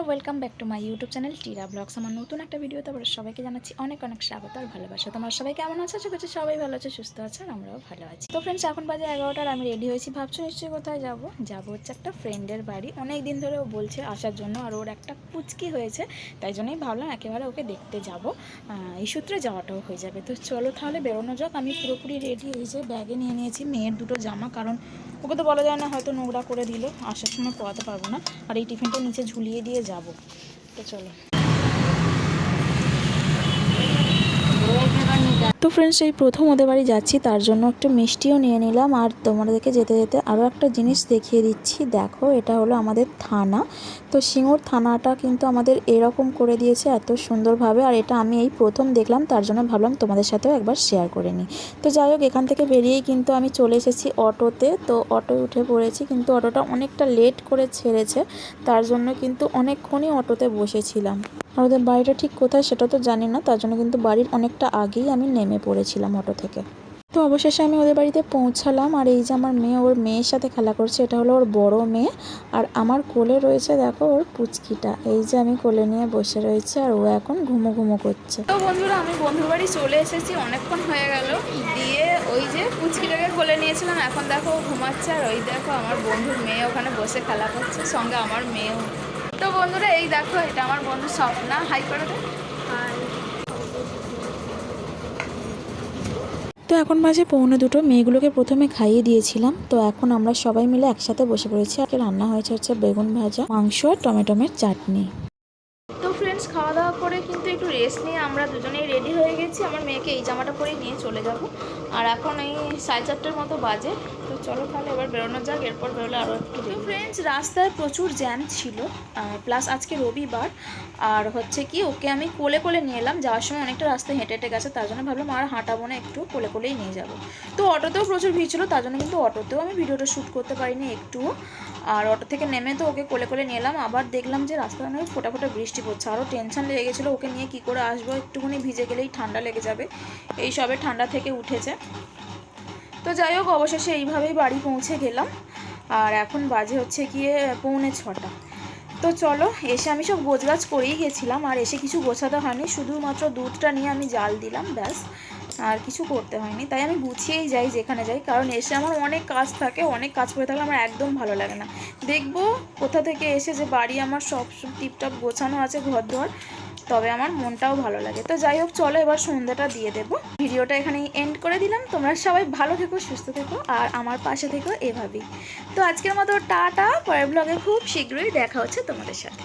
বন্ধুরা welcome back to my YouTube channel Tira vlogs আমার নতুন একটা ভিডিওতে আবার সবাইকে জানাচ্ছি অনেক অনেক স্বাগত আর ভালোবাসা। তোমার সবাই কেমন আছে? করছি সবাই ভালো আছে, সুস্থ আছে আর আমরাও ভালো আছি। তো ফ্রেন্ডস এখন বাজে এগারোটার আমি রেডি হয়েছি। ভাবছ নিশ্চয়ই কোথায় যাব? যাব হচ্ছে একটা ফ্রেন্ডের বাড়ি। অনেক দিন ধরে ও বলছে আসার জন্য আর ওর একটা পুচকি হয়েছে, তাই জন্যই ভাবলাম একেবারে ওকে দেখতে যাব। এই সূত্রে যাওয়াটাও হয়ে যাবে। তো চলো তাহলে বেরোনো যাক। আমি পুরোপুরি রেডি যে ব্যাগে নিয়ে নিয়েছি, মেয়ের দুটো জামা, কারণ ওকে তো বলা যায় না, হয়তো নোংরা করে দিল। আসার সময় পড়াতে পারব না। আর এই টিফিনটা নিচে ঝুলিয়ে দিয়ে যাব তো চলো তো ফ্রেন্ডস এই প্রথম ওদের বাড়ি যাচ্ছি, তার জন্য একটু মিষ্টিও নিয়ে নিলাম। আর তোমাদেরকে যেতে যেতে আরও একটা জিনিস দেখিয়ে দিচ্ছি। দেখো, এটা হলো আমাদের থানা। তো সিঙ্গুর থানাটা কিন্তু আমাদের এরকম করে দিয়েছে এত সুন্দরভাবে। আর এটা আমি এই প্রথম দেখলাম, তার জন্য ভাবলাম তোমাদের সাথেও একবার শেয়ার করে নিই। তো যাই হোক, এখান থেকে বেরিয়েই কিন্তু আমি চলে এসেছি অটোতে। তো অটোয় উঠে পড়েছি, কিন্তু অটোটা অনেকটা লেট করে ছেড়েছে, তার জন্য কিন্তু অনেকক্ষণই অটোতে বসেছিলাম। আর ওদের বাড়িটা ঠিক কোথায় সেটা তো জানি না, তার জন্য কিন্তু বাড়ির অনেকটা আগেই আমি নেমে পড়েছিলাম অটো থেকে। তো অবশেষে আমি ওদের বাড়িতে পৌঁছালাম আর এই যে আমার মেয়ে, ওর মেয়ের সাথে খেলা করছে, এটা হলো ওর বড় মেয়ে। আর আমার কোলে রয়েছে দেখো ওর পুচকিটা, এই যে আমি কোলে নিয়ে বসে রয়েছে আর ও এখন ঘুমো ঘুমো করছে। তো বন্ধুরা, আমি বন্ধুর বাড়ি চলে এসেছি, অনেকক্ষণ হয়ে গেল। দিয়ে ওই যে পুচকিটাকে কোলে নিয়েছিলাম, এখন দেখো ও ঘুমাচ্ছে। আর ওই দেখো আমার বন্ধুর মেয়ে ওখানে বসে খেলা করছে, সঙ্গে আমার মেয়েও। তো বন্ধুরা এই দেখো এটা আমার বন্ধু স্বপ্না হাই করে দে। তো এখন মাঝে পৌনে দুটো মেয়েগুলোকে প্রথমে খাইয়ে দিয়েছিলাম। তো এখন আমরা সবাই মিলে একসাথে বসে পড়েছি। আজকে রান্না হয়েছে হচ্ছে বেগুন ভাজা মাংস আর টমেটোমের চাটনি। তো ফ্রেন্ডস খাওয়া দাওয়া করে কিন্তু একটু রেস্ট নিয়ে আমরা দুজনেই রেডি হয়ে গেছি। আমার মেয়েকে এই জামাটা পরে নিয়ে চলে যাব। আর এখন এই সাড়ে চারটের মতো বাজে। চলো তাহলে এবার বেরোনো যাক এরপর বেরোলে আরও একটু তো ফ্রেন্ডস রাস্তায় প্রচুর জ্যাম ছিল প্লাস আজকে রবিবার আর হচ্ছে কি ওকে আমি কোলে কোলে নিয়ে এলাম যাওয়ার সময় অনেকটা রাস্তায় হেঁটে হেঁটে গেছে তার জন্য ভাবলাম আর হাঁটাবো না একটু কোলে কোলেই নিয়ে যাব। তো অটোতেও প্রচুর ভিড় ছিল তার জন্য কিন্তু অটোতেও আমি ভিডিওটা শ্যুট করতে পারিনি একটুও। আর অটো থেকে নেমে তো ওকে কোলে কোলে নিয়ে এলাম আবার দেখলাম যে রাস্তায় অনেক ফোটা ফোটা বৃষ্টি পড়ছে আরও টেনশন লেগে গেছিল ওকে নিয়ে কী করে আসব একটুখানি ভিজে গেলেই ঠান্ডা লেগে যাবে এই সবে ঠান্ডা থেকে উঠেছে। তো যাই হোক, অবশেষে এইভাবেই বাড়ি পৌঁছে গেলাম। আর এখন বাজে হচ্ছে গিয়ে পৌনে ছটা। তো চলো, এসে আমি সব গোছগাছ করেই গেছিলাম, আর এসে কিছু গোছাতে হয়নি, শুধুমাত্র দুধটা নিয়ে আমি জাল দিলাম, ব্যাস। আর কিছু করতে হয়নি, তাই আমি গুছিয়েই যাই যেখানে যাই, কারণ এসে আমার অনেক কাজ থাকে, অনেক কাজ করে থাকলে আমার একদম ভালো লাগে না। দেখব কোথা থেকে এসে যে বাড়ি আমার সব টিপটপ গোছানো আছে ঘর দোয়ার তবে আমার মনটাও ভালো লাগে। তো যাই হোক, চলো এবার সন্ধ্যাটা দিয়ে দেবো। ভিডিওটা এখানেই এন্ড করে দিলাম। তোমরা সবাই ভালো থেকো, সুস্থ থেকো, আর আমার পাশে থেকো এভাবেই। তো আজকের মতো টাটা, পরের ব্লগে খুব শীঘ্রই দেখা হচ্ছে তোমাদের সাথে।